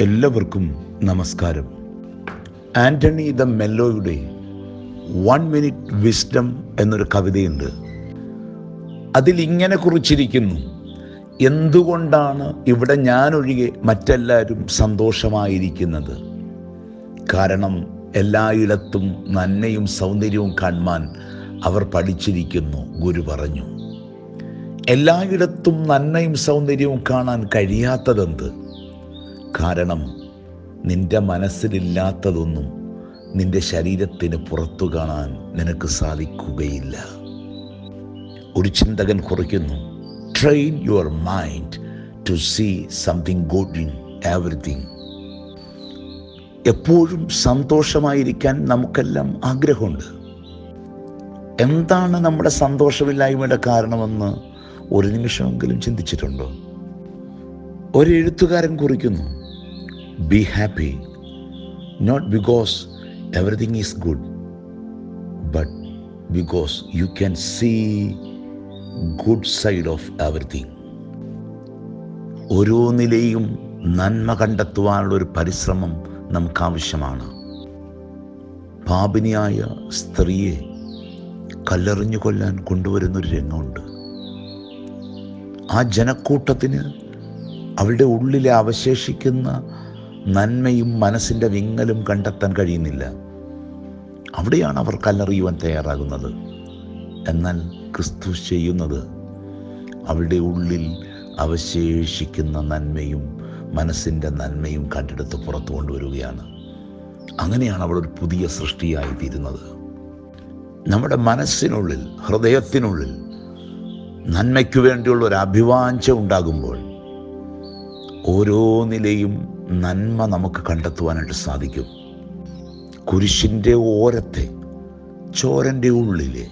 എല്ലാവർക്കും നമസ്കാരം. Anthony de മെല്ലോയുടെ വൺ മിനിറ്റ് വിസ്ഡം എന്നൊരു കവിതയുണ്ട്. അതിൽ ഇങ്ങനെ കുറിച്ചിരിക്കുന്നു. എന്തുകൊണ്ടാണ് ഇവിടെ ഞാനൊഴികെ മറ്റെല്ലാവരും സന്തോഷമായിരിക്കുന്നത്? കാരണം എല്ലായിടത്തും നന്മയും സൗന്ദര്യവും കാണുവാൻ അവർ പഠിച്ചിരിക്കുന്നു ഗുരു പറഞ്ഞു. എല്ലായിടത്തും നന്മയും സൗന്ദര്യവും കാണാൻ കഴിയാത്തതെന്ത്? കാരണം നിന്റെ മനസ്സിലില്ലാത്തതൊന്നും നിന്റെ ശരീരത്തിന് പുറത്തു കാണാൻ നിനക്ക് സാധിക്കുകയില്ല. ഒരു ചിന്തകൻ കുറിക്കുന്നു train your mind to see something good in everything എപ്പോഴും സന്തോഷമായിരിക്കാൻ നമുക്കെല്ലാം ആഗ്രഹമുണ്ട്. എന്താണ് നമ്മുടെ സന്തോഷമില്ലായ്മയുടെ കാരണമെന്ന് ഒരു നിമിഷമെങ്കിലും ചിന്തിച്ചിട്ടുണ്ടോ? ഒരു എഴുത്തുകാരൻ കുറിക്കുന്നു be happy not because everything is good but because you can see good side of everything ഓരോ നിലയും നന്മ കണ്ടെത്തുവാനുള്ള ഒരു പരിശ്രമം നമുക്ക് ആവശ്യമാണ് പാപിനിയായ സ്ത്രീയെ കല്ലെറിഞ്ഞു കൊല്ലാൻ കൊണ്ടുവരുന്നൊരു രംഗമുണ്ട്. ആ ജനക്കൂട്ടത്തിന് അവളുടെ ഉള്ളിലെ അവശേഷിക്കുന്ന നന്മയും മനസ്സിന്റെ വിങ്ങലും കണ്ടെത്താൻ കഴിയുന്നില്ല. അവിടെയാണ് അവർ കല്ലെറിയുവാൻ തയ്യാറാകുന്നത്. എന്നാൽ ക്രിസ്തു ചെയ്യുന്നത് അവരുടെ ഉള്ളിൽ അവശേഷിക്കുന്ന നന്മയും മനസ്സിന്റെ നന്മയും കണ്ടെടുത്ത് പുറത്തു കൊണ്ടുവരികയാണ്. അങ്ങനെയാണ് അവൾ ഒരു പുതിയ സൃഷ്ടിയായി തീരുന്നത്. നമ്മുടെ മനസ്സിനുള്ളിൽ ഹൃദയത്തിനുള്ളിൽ നന്മയ്ക്കു വേണ്ടിയുള്ള ഒരു അഭിവാഞ്ച ഉണ്ടാകുമ്പോൾ ഓരോ നിലയും നന്മ നമുക്ക് കണ്ടെത്തുവാനായിട്ട് സാധിക്കും. കുരിശിന്റെ ഓരത്തെ ചോരന്റെ ഉള്ളിലെ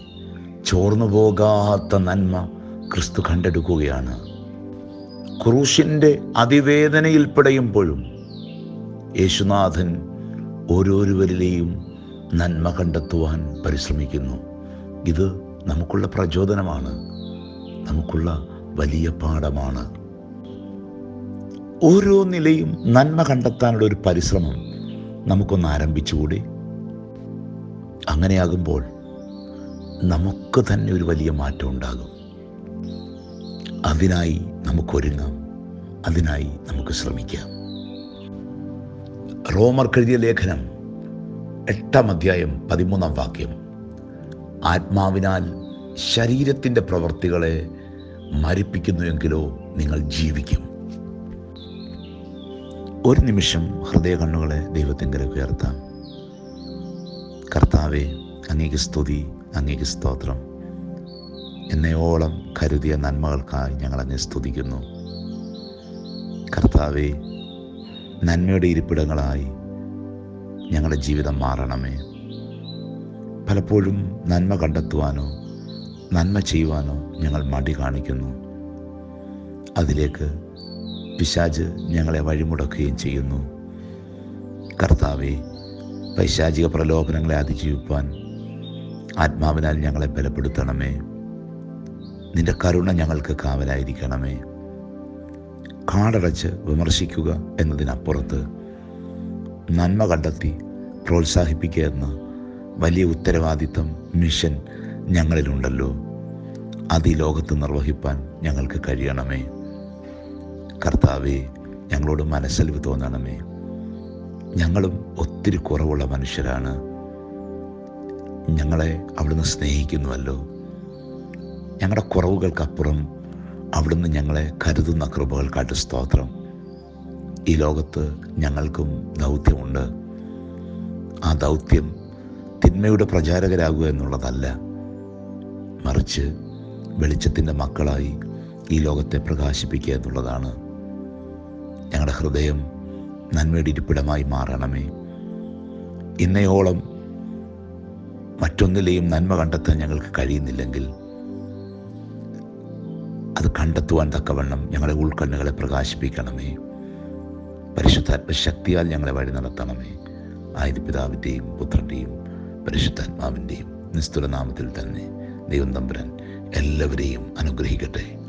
ചോർന്നു പോകാത്ത നന്മ ക്രിസ്തു കണ്ടെടുക്കുകയാണ്. ക്രൂശിന്റെ അതിവേദനയിൽ പിടയുമ്പോഴും യേശുനാഥൻ ഓരോരുവരിലെയും നന്മ കണ്ടെത്തുവാൻ പരിശ്രമിക്കുന്നു. ഇത് നമുക്കുള്ള പ്രചോദനമാണ്. നമുക്കുള്ള വലിയ പാഠമാണ്. ഓരോ നിലയും നന്മ കണ്ടെത്താനുള്ള ഒരു പരിശ്രമം നമുക്കൊന്ന് ആരംഭിച്ചുകൂടി? അങ്ങനെയാകുമ്പോൾ നമുക്ക് തന്നെ ഒരു വലിയ മാറ്റം ഉണ്ടാകും. അതിനായി നമുക്കൊരുങ്ങാം. അതിനായി നമുക്ക് ശ്രമിക്കാം. റോമർ കഴുതിയ ലേഖനം എട്ടാം അധ്യായം പതിമൂന്നാം വാക്യം. ആത്മാവിനാൽ ശരീരത്തിന്റെ പ്രവർത്തികളെ മരിപ്പിക്കുന്നുവെങ്കിലോ നിങ്ങൾ ജീവിക്കും. ഒരു നിമിഷം ഹൃദയ കണ്ണുകളെ ദൈവത്തിങ്കലേക്ക് ഉയർത്താം. കർത്താവെ അങ്ങേക്ക് സ്തുതി അങ്ങേക്ക് സ്തോത്രം. എന്നയോളം കരുതിയ നന്മകൾക്കായി ഞങ്ങൾ അങ്ങ് സ്തുതിക്കുന്നു. കർത്താവെ നന്മയുടെ ഇരിപ്പിടങ്ങളായി ഞങ്ങളുടെ ജീവിതം മാറണമേ. പലപ്പോഴും നന്മ കണ്ടെത്തുവാനോ നന്മ ചെയ്യുവാനോ ഞങ്ങൾ മടി കാണിക്കുന്നു. അതിലേക്ക് പിശാജ് ഞങ്ങളെ വഴിമുടക്കുകയും ചെയ്യുന്നു. കർത്താവെ പൈശാചിക പ്രലോഭനങ്ങളെ അതിജീവിപ്പാൻ ആത്മാവിനാൽ ഞങ്ങളെ ബലപ്പെടുത്തണമേ. നിന്റെ കരുണ ഞങ്ങൾക്ക് കാവലായിരിക്കണമേ. കാടടച്ച് വിമർശിക്കുക എന്നതിനപ്പുറത്ത് നന്മ കണ്ടെത്തി പ്രോത്സാഹിപ്പിക്കുക എന്ന വലിയ ഉത്തരവാദിത്തം മിഷൻ ഞങ്ങളിലുണ്ടല്ലോ. അത് ഈ ലോകത്ത് നിർവഹിപ്പാൻ ഞങ്ങൾക്ക് കഴിയണമേ. കർത്താവെ ഞങ്ങളോട് മനസ്സലിവ് തോന്നണമേ. ഞങ്ങളും ഒത്തിരി കുറവുള്ള മനുഷ്യരാണ്. ഞങ്ങളെ അവിടുന്ന് സ്നേഹിക്കുന്നുവല്ലോ. ഞങ്ങളുടെ കുറവുകൾക്കപ്പുറം അവിടുന്ന് ഞങ്ങളെ കരുതുന്ന കൃപകൾക്കായിട്ട് സ്തോത്രം. ഈ ലോകത്ത് ഞങ്ങൾക്കും ദൗത്യമുണ്ട്. ആ ദൗത്യം തിന്മയുടെ പ്രചാരകരാകുക എന്നുള്ളതല്ല. മറിച്ച് വെളിച്ചത്തിന്റെ മക്കളായി ഈ ലോകത്തെ പ്രകാശിപ്പിക്കുക എന്നുള്ളതാണ്. ഞങ്ങളുടെ ഹൃദയം നന്മയുടെ ഇരിപ്പിടമായി മാറണമേ. ഇന്നയോളം മറ്റൊന്നിലെയും നന്മ കണ്ടെത്താൻ ഞങ്ങൾക്ക് കഴിയുന്നില്ലെങ്കിൽ അത് കണ്ടെത്തുവാൻ തക്കവണ്ണം ഞങ്ങളുടെ ഉൾക്കണ്ണുകളെ പ്രകാശിപ്പിക്കണമേ. പരിശുദ്ധാത്മ ശക്തിയാൽ ഞങ്ങളെ വഴി നടത്തണമേ. ആയത് പിതാവിന്റെയും പുത്രന്റെയും പരിശുദ്ധാത്മാവിന്റെയും നിസ്തുലനാമത്തിൽ തന്നെ ദൈവം തമ്പുരൻ എല്ലാവരെയും അനുഗ്രഹിക്കട്ടെ.